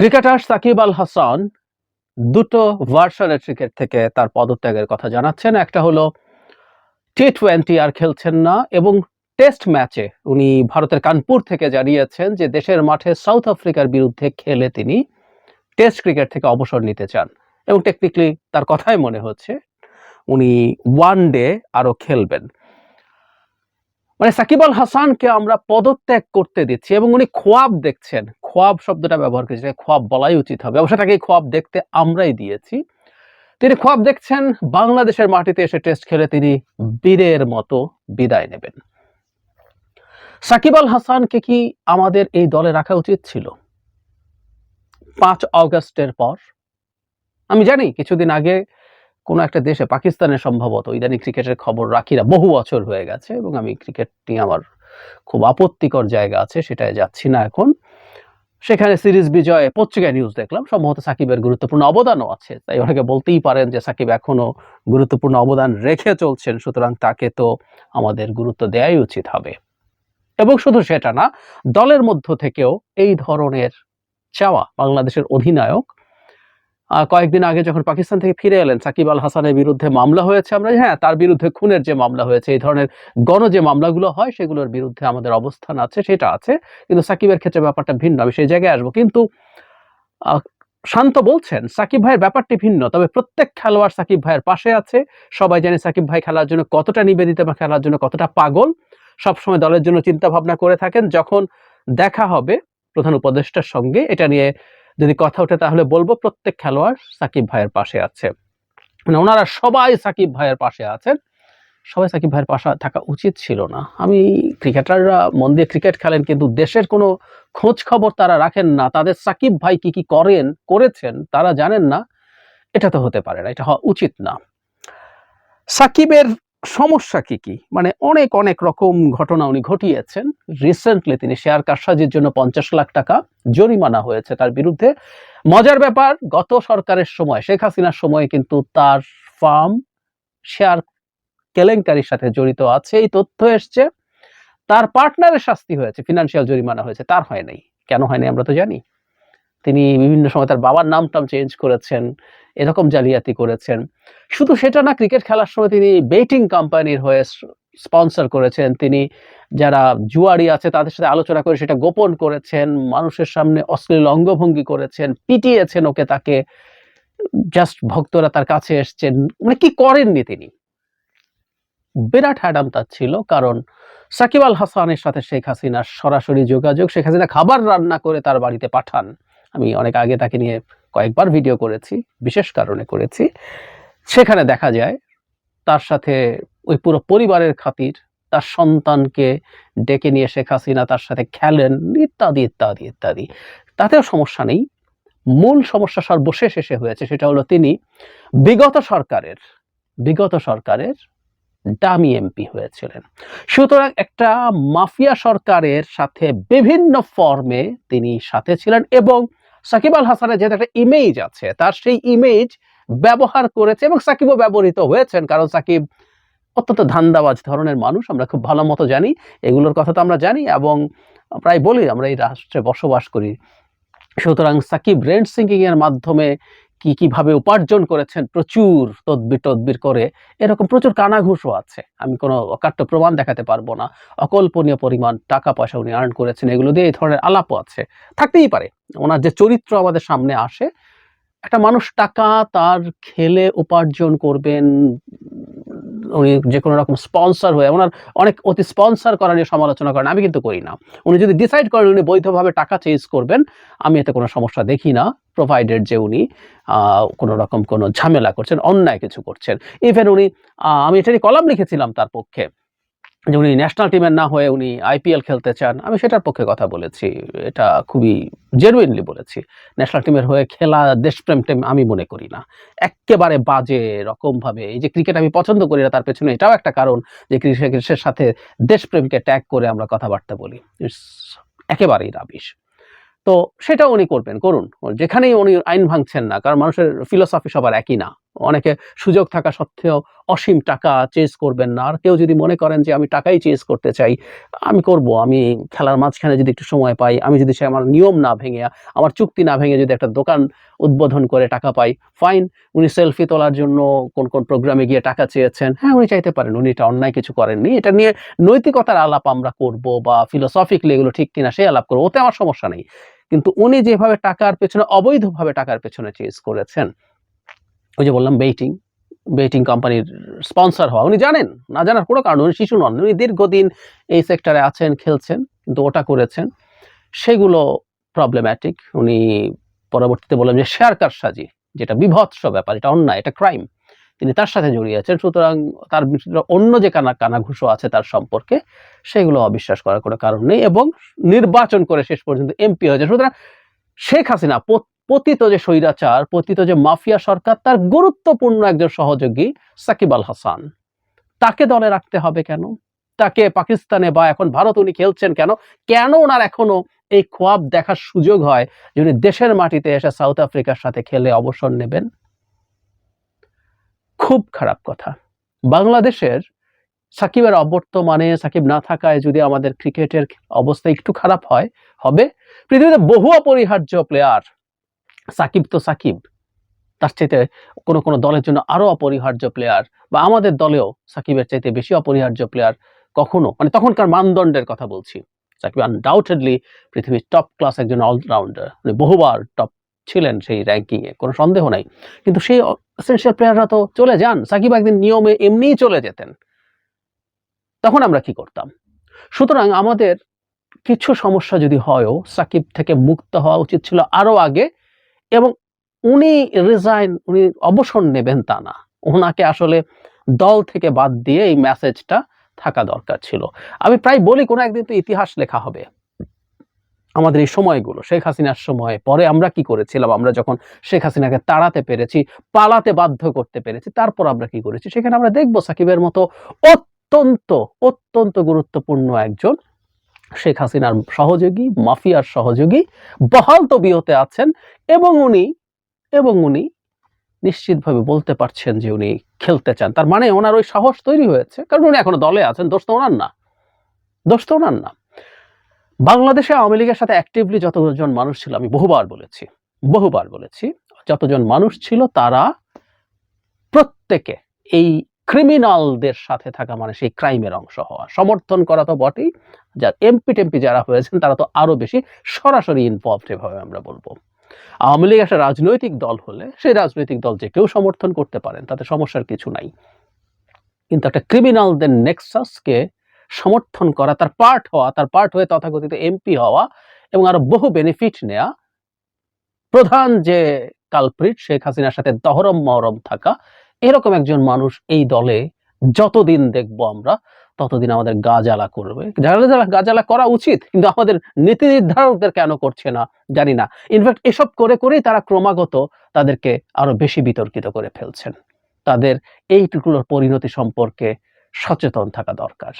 Cricketer Shakib Al Hasan দুটো ভার্সনের cricket থেকে তার পদত্যাগের কথা জানাচ্ছেন। একটা হলো টি টোয়েন্টি আর খেলছেন না এবং টেস্ট ম্যাচে উনি ভারতের কানপুর থেকে জানিয়েছেন যে দেশের মাঠে সাউথ আফ্রিকার বিরুদ্ধে খেলে তিনি টেস্ট ক্রিকেট থেকে অবসর নিতে চান। এবং টেকনিক্যালি তার কথাই মনে হচ্ছে, উনি ওয়ান ডে আরও খেলবেন। মানে সাকিব আল হাসানকে আমরা পদত্যাগ করতে দিচ্ছি এবং উনি খোয়াব দেখছেন। খোয়াব শব্দটা ব্যবহার করেছে খোয়াব বলাই উচিত হবে। অবশ্য তাকে খোয়াব দেখতে আমরাই দিয়েছি। তিনি খোয়াব দেখছেন, বাংলাদেশের মাটিতে এসে টেস্ট খেলে তিনি বীরের মতো বিদায় নেবেন। সাকিব আল হাসানকে কি আমাদের এই দলে রাখা উচিত ছিল? পাঁচ অগস্টের পর। আমি জানি কিছুদিন আগে কোনো একটা দেশে পাকিস্তানের সম্ভবত, ইদানি ক্রিকেটের খবর রাখি না বহু বছর হয়ে গেছে এবং আমি ক্রিকেট নিয়ে আমার খুব আপত্তিকর জায়গা আছে, সেটায় যাচ্ছি না এখন। সেখানে সিরিজ বিজয়ে পত্রিকায় নিউজ দেখলাম, সম্ভবত সাকিবের গুরুত্বপূর্ণ অবদানও আছে। তাই অনেকে বলতেই পারেন যে সাকিব এখনও গুরুত্বপূর্ণ অবদান রেখে চলছেন, সুতরাং তাকে তো আমাদের গুরুত্ব দেওয়াই উচিত হবে। এবং শুধু সেটা না, দলের মধ্য থেকেও এই ধরনের চাওয়া বাংলাদেশের অধিনায়ক কয়েকদিন আগে যখন পাকিস্তান থেকে ফিরে এলেন, সাকিব আল হাসানের বিরুদ্ধে মামলা হয়েছে, আমরা হ্যাঁ তার বিরুদ্ধে খুনের যে মামলা হয়েছে, এই ধরনের গণ যে মামলাগুলো হয়, সেগুলোর বিরুদ্ধে আমাদের অবস্থান আছে, সেটা আছে। কিন্তু সাকিবের ক্ষেত্রে ব্যাপারটা ভিন্ন, আমি সেই জায়গায় আসব। কিন্তু শান্ত বলছেন, সাকিব ভাইয়ের ব্যাপারটি ভিন্ন, তবে প্রত্যেক খেলোয়াড় সাকিব ভাইয়ের পাশে আছে। সবাই জানে সাকিব ভাই খেলার জন্য কতটা নিবেদিত বা খেলার জন্য কতটা পাগল। সবসময় দলের জন্য চিন্তা ভাবনা করে থাকেন। যখন দেখা হবে প্রধান উপদেষ্টার সঙ্গে, এটা নিয়ে যদি কথা ওঠে তাহলে বলব প্রত্যেক খেলোয়াড় সাকিব ভাইয়ের পাশে আছে। মানে ওনারা সবাই সাকিব ভাইয়ের পাশে আছেন। সবাই সাকিব ভাইয়ের পাশে থাকা উচিত ছিল না। আমি ক্রিকেটাররা মন দিয়ে ক্রিকেট খেলেন কিন্তু দেশের কোনো খোঁজ খবর তারা রাখেন না। তাদের সাকিব ভাই কি কি করেন, করেছেন তারা জানেন না। এটা তো হতে পারে না, এটা হওয়া উচিত না। সাকিবের সমস্যা কি কি? মানে অনেক অনেক রকম ঘটনা উনি ঘটিয়েছেন। রিসেন্টলি তিনি শেয়ার কারসাজির জন্য পঞ্চাশ লাখ টাকা জরিমানা হয়েছে তার বিরুদ্ধে। মজার ব্যাপার, গত সরকারের সময়, শেখ হাসিনার সময়ে কিন্তু তার ফার্ম শেয়ার কেলেঙ্কারির সাথে জড়িত আছে, এই তথ্য এসছে। তার পার্টনারের শাস্তি হয়েছে ফিনান্সিয়াল জরিমানা হয়েছে, তার হয় নাই। কেন হয়নি আমরা তো জানি। তিনি বিভিন্ন সময় তার বাবার নাম টাম চেঞ্জ করেছেন, এরকম জালিয়াতি করেছেন। শুধু সেটা না ক্রিকেট খেলার সময় তিনি বেটিং কোম্পানির হয়ে স্পন্সর করেছেন। তিনি যারা জুয়ারি আছে, তাদের সাথে আলোচনা করে সেটা গোপন করেছেন, মানুষের সামনে অশ্লীল অঙ্গভঙ্গি করেছেন, পিটিয়েছেন ওকে তাকে। জাস্ট ভক্তরা তার কাছে এসছেন। মানে কি করেননি তিনি? বিরাট হ্যাডাম তার ছিল, কারণ সাকিব আল হাসানের সাথে শেখ হাসিনার সরাসরি যোগাযোগ, শেখ হাসিনা খাবার রান্না করে তার বাড়িতে পাঠান। আমি অনেক আগে তাকে নিয়ে কয়েকবার ভিডিও করেছি, বিশেষ কারণে করেছি। সেখানে দেখা যায়, তার সাথে ওই পুরো পরিবারের খাতির, তার সন্তানকে ডেকে নিয়ে শেখ হাসিনা তার সাথে খেলেন, ইত্যাদি ইত্যাদি ইত্যাদি। তাতেও সমস্যা নেই। মূল সমস্যা সর্বশেষ এসে হয়েছে, সেটা হলো তিনি বিগত সরকারের বিগত সরকারের ডামি এমপি হয়েছিলেন। সুতরাং একটা মাফিয়া সরকারের সাথে বিভিন্ন ফর্মে তিনি সাথে ছিলেন এবং সাকিব আল হাসানের যেহেতু একটা ইমেজ আছে, তার সেই ইমেজ ব্যবহার করেছে এবং সাকিবও ব্যবহৃত হয়েছেন। কারণ সাকিব অত্যন্ত ধান্দাবাজ ধরনের মানুষ, আমরা খুব ভালো মতো জানি, এগুলোর কথা তো আমরা জানি এবং প্রায় বলি আমরা এই রাষ্ট্রে বসবাস করি। সুতরাং সাকিব রেন্ট সিঙ্কিং এর মাধ্যমে কি, কীভাবে উপার্জন করেছেন? প্রচুর তদবির তদবির করে এরকম প্রচুর কানাঘুষও আছে। আমি কোনো অকাট্য প্রমাণ দেখাতে পারব না। অকল্পনীয় পরিমাণ টাকা পয়সা উনি আর্ন করেছেন, এগুলো দিয়ে এই ধরনের আলাপও আছে। থাকতেই পারে। ওনার যে চরিত্র আমাদের সামনে আসে, একটা মানুষ টাকা তার খেলে উপার্জন করবেন উনি যে কোনো রকম স্পন্সর হয়ে, ওনার অনেক অতি স্পন্সর করা নিয়ে সমালোচনা করেন, আমি কিন্তু করি না। উনি যদি ডিসাইড করেন উনি বৈধভাবে টাকা চেঞ্জ করবেন, আমি এতে কোনো সমস্যা দেখি না প্রোভাইডেড যে উনি কোনো রকম কোনো ঝামেলা করছেন, অন্যায় কিছু করছেন। ইভেন উনি আমি এটারই কলাম লিখেছিলাম তার পক্ষে। যে উনি ন্যাশনাল টিমের না হয়ে উনি আইপিএল খেলতে চান, আমি সেটার পক্ষে কথা বলেছি। এটা খুবই জেনুইনলি বলেছি। ন্যাশনাল টিমের হয়ে খেলা দেশপ্রেম টেম আমি মনে করি না। একেবারে বাজে রকম ভাবে এই যে ক্রিকেট আমি পছন্দ করি না, তার পেছনে এটাও একটা কারণ যে ক্রিকেটের সাথে দেশপ্রেমকে ট্যাগ করে আমরা কথাবার্তা বলি। একেবারেই রাবিশ তো সেটা উনি করবেন। করুন। যেখানেই উনি আইন ভাঙছেন না, কারণ মানুষের ফিলোসফি সবার একই না। অনেকে সুযোগ থাকা সত্ত্বেও অসীম টাকা চেজ করবেন না। আর কেউ যদি মনে করেন যে আমি টাকাই চেজ করতে চাই, আমি করব। আমি খেলার মাঝখানে যদি একটু সময় পাই, আমি যদি সে আমার নিয়ম না ভেঙে, আমার চুক্তি না ভেঙে যদি একটা দোকান উদ্বোধন করে টাকা পাই ফাইন উনি সেলফি তোলার জন্য কোন কোন প্রোগ্রামে গিয়ে টাকা চেয়েছেন হ্যাঁ উনি চাইতে পারেন। উনি এটা অন্যায় কিছু করেননি। এটা নিয়ে নৈতিকতার আলাপ আমরা করব বা ফিলোসফিক্যালি এগুলো ঠিক কিনা সেই আলাপ করব, ওতে আমার সমস্যা নেই। কিন্তু উনি যেভাবে টাকার পেছনে, অবৈধভাবে টাকার পেছনে চেজ করেছেন ওই যে বললাম বেইটিং বেইটিং কোম্পানির স্পন্সর হওয়া। উনি জানেন, না জানার কোনো কারণ, উনি শিশু নন, উনি দীর্ঘদিন এই সেক্টরে আছেন, খেলছেন, কিন্তু ওটা করেছেন। সেগুলো প্রবলেম্যাটিক উনি পরবর্তীতে বললেন যে শেয়ার কারসাজি যেটা বিভৎস ব্যাপার, এটা অন্যায়, এটা ক্রাইম তিনি তার সাথে জড়িয়ে আছেন, সুতরাং তার অন্য যে কানা কানাঘুষো আছে তার সম্পর্কে, সেগুলো অবিশ্বাস করার কোনো কারণ নেই, এবং নির্বাচন করে শেষ পর্যন্ত এমপি হয়েছে সুতরাং শেখ হাসিনা পতিত যে স্বৈরাচার, পতিত যে মাফিয়া সরকার, তার গুরুত্বপূর্ণ একজন সহযোগী সাকিব আল হাসান। তাকে দলে রাখতে হবে কেন? তাকে পাকিস্তানে বা এখন ভারত উনি খেলছেন কেন? কেন ওনার এখনও এই খোয়াব দেখার সুযোগ হয় যে উনি দেশের মাটিতে এসে সাউথ আফ্রিকার সাথে খেলে অবসর নেবেন? খুব খারাপ কথা। বাংলাদেশের সাকিবের অবর্তমানে সাকিব না থাকায় যদি আমাদের ক্রিকেটের অবস্থা একটু খারাপ হয়, হবে। পৃথিবীতে বহু অপরিহার্য প্লেয়ার সাকিব তো সাকিব। তার চাইতে কোনো কোনো দলের জন্য আরও অপরিহার্য প্লেয়ার বা আমাদের দলেও সাকিবের চাইতে বেশি অপরিহার্য প্লেয়ার কখনো মানে তখনকার মানদণ্ডের কথা বলছি। সাকিব আনডাউটেডলি পৃথিবীর টপ ক্লাস একজন অলরাউন্ডার মানে বহুবার টপ ছিলেন সেই র্যাঙ্কিংয়ে কোনো সন্দেহ নাই। কিন্তু সেই এসেনশিয়াল প্লেয়াররা তো চলে যান। সাকিব একদিন নিয়মে এমনিই চলে যেতেন। তখন আমরা কি করতাম? সুতরাং আমাদের কিছু সমস্যা যদি হয়ও, সাকিব থেকে মুক্ত হওয়া উচিত ছিল আরও আগে। এবং উনি রিজাইন উনি অবসর নেবেন তা না। ওনাকে আসলে দল থেকে বাদ দিয়ে এই মেসেজটা থাকা দরকার ছিল। আমি প্রায় বলি, কোনো একদিন তো ইতিহাস লেখা হবে। আমাদের এই সময়গুলো, শেখ হাসিনার সময়, পরে আমরা কি করেছিলাম? আমরা যখন শেখ হাসিনাকে তাড়াতে পেরেছি, পালাতে বাধ্য করতে পেরেছি, তারপর আমরা কি করেছি? সেখানে আমরা দেখব সাকিবের মতো অত্যন্ত অত্যন্ত গুরুত্বপূর্ণ একজন শেখ হাসিনার সহযোগী, মাফিয়ার সহযোগী বহাল তবিয়তে আছেন এবং উনি এবং উনি নিশ্চিতভাবে বলতে পারছেন যে উনি খেলতে চান। তার মানে ওনার ওই সাহস তৈরি হয়েছে, কারণ উনি এখনও দলে আছেন, দোষ তো ওনার না। দোষ তো ওনার না। বাংলাদেশে আওয়ামী লীগের সাথে অ্যাক্টিভলি যতজন মানুষ ছিল, আমি বহুবার বলেছি বহুবার বলেছি, যতজন মানুষ ছিল তারা প্রত্যেকে এই ক্রিমিনালদের সাথে থাকা মানে সেই ক্রাইমের অংশ হওয়া। সমর্থন করা তো বটেই। যার এমপি টেম্পি যারা হয়েছেন, তারা তো আরও বেশি সরাসরি ইনভলভড এভাবে আমরা বলব। আওয়ামী লীগ একটা রাজনৈতিক দল হলে সেই রাজনৈতিক দল যে কেউ সমর্থন করতে পারেন, তাতে সমস্যার কিছু নাই। কিন্তু একটা ক্রিমিনালদের নেক্সাসকে সমর্থন করা, তার পার্ট হওয়া, তার পার্ট হয়ে তথাকথিত এমপি হওয়া এবং আরও বহু বেনিফিট নেওয়া প্রধান যে কালপ্রিট শেখ হাসিনার সাথে দহরম মহরম থাকা এরকম একজন মানুষ এই দলে যতদিন দেখব আমরা, ততদিন আমাদের গা জ্বালা করবে। গাজালা করা উচিত, কিন্তু আমাদের নীতি নির্ধারকদের কেন করছে না, জানি না। ইনফ্যাক্ট এসব করে করেই তারা ক্রমাগত তাদেরকে আরও বেশি বিতর্কিত করে ফেলছেন। তাদের এইটুকুলোর পরিণতি সম্পর্কে সচেতন থাকা দরকার।